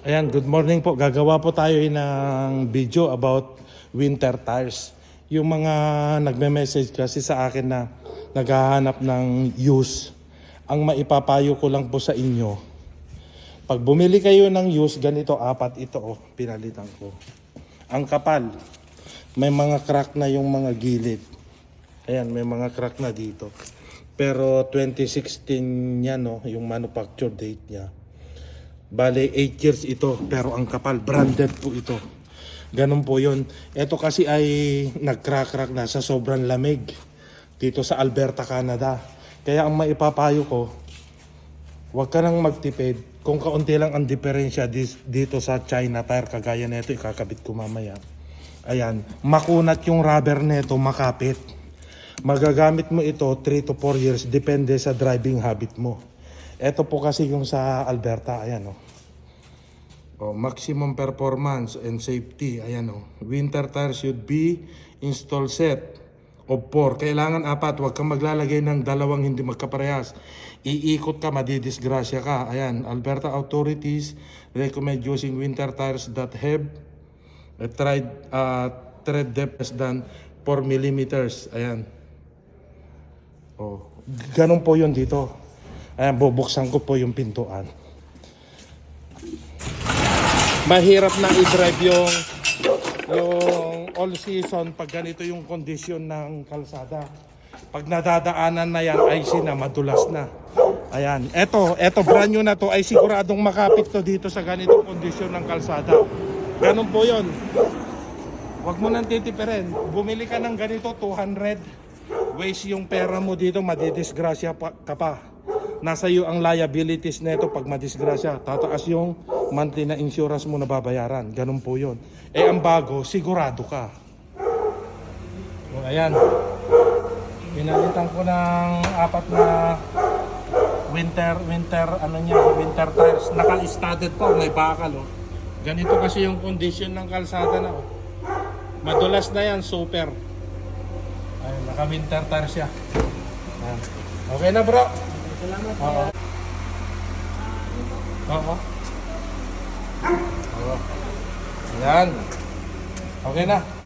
Ayan, good morning po. Gagawa po tayo ng video about winter tires. Yung mga nagme-message kasi sa akin na naghahanap ng use. Ang maipapayo ko lang po sa inyo, pag bumili kayo ng use, ganito, apat ito, oh, pinalitan ko. Ang kapal, may mga crack na yung mga gilid. Ayan, may mga crack na dito. Pero 2016 yan, no, yung manufacture date niya. Bale, 8 years ito, pero ang kapal, branded po ito. Ganun po yun. Ito kasi ay nag-crack-crack na sa sobrang lamig dito sa Alberta, Canada. Kaya ang maipapayo ko, huwag ka nang magtipid. Kung kaunti lang ang diferensya dito sa China tire, kagaya nito, ikakabit ko mamaya. Ayan, makunat yung rubber nito, makapit. Magagamit mo ito 3 to 4 years, depende sa driving habit mo. Ito po kasi yung sa Alberta, ayan o. Oh, maximum performance and safety, ayan o. Winter tire should be install set of 4. Kailangan apat, huwag kang maglalagay ng dalawang hindi magkaparehas. Iikot ka, madidisgrasya ka. Ayan, Alberta authorities recommend using winter tires that have a tread, uh, tread depth less than 4 millimeters. Ayan. Oh, ganun po yun dito. Ayan, bubuksan ko po yung pintuan. Mahirap na i-drive yung yung all season pag ganito yung kondisyon ng kalsada. Pag nadadaanan na yan, ay sina, madulas na. Ayan. Eto, eto brand new na to ay siguradong makapit to dito sa ganitong kondisyon ng kalsada. Ganun po yon. Huwag mo nang titipirin. Bumili ka ng ganito, 200. Waste yung pera mo dito, madidisgrasya pa, ka pa. Nasa iyo ang liabilities nito pag madisgrasya. Tataas yung monthly na insurance mo na babayaran. Ganun po yon. Eh ang bago, sigurado ka. O, ayan. Pinalitan ko ng apat na winter, winter, ano niya, winter tires. Naka-studded po, may bakal oh. Ganito kasi yung condition ng kalsada na oh. Madulas na yan, super. Ayun, naka-winter tires siya. Ayan. Okay na bro? Salamat Oo. Oo. Oo. Ayan. Okay na.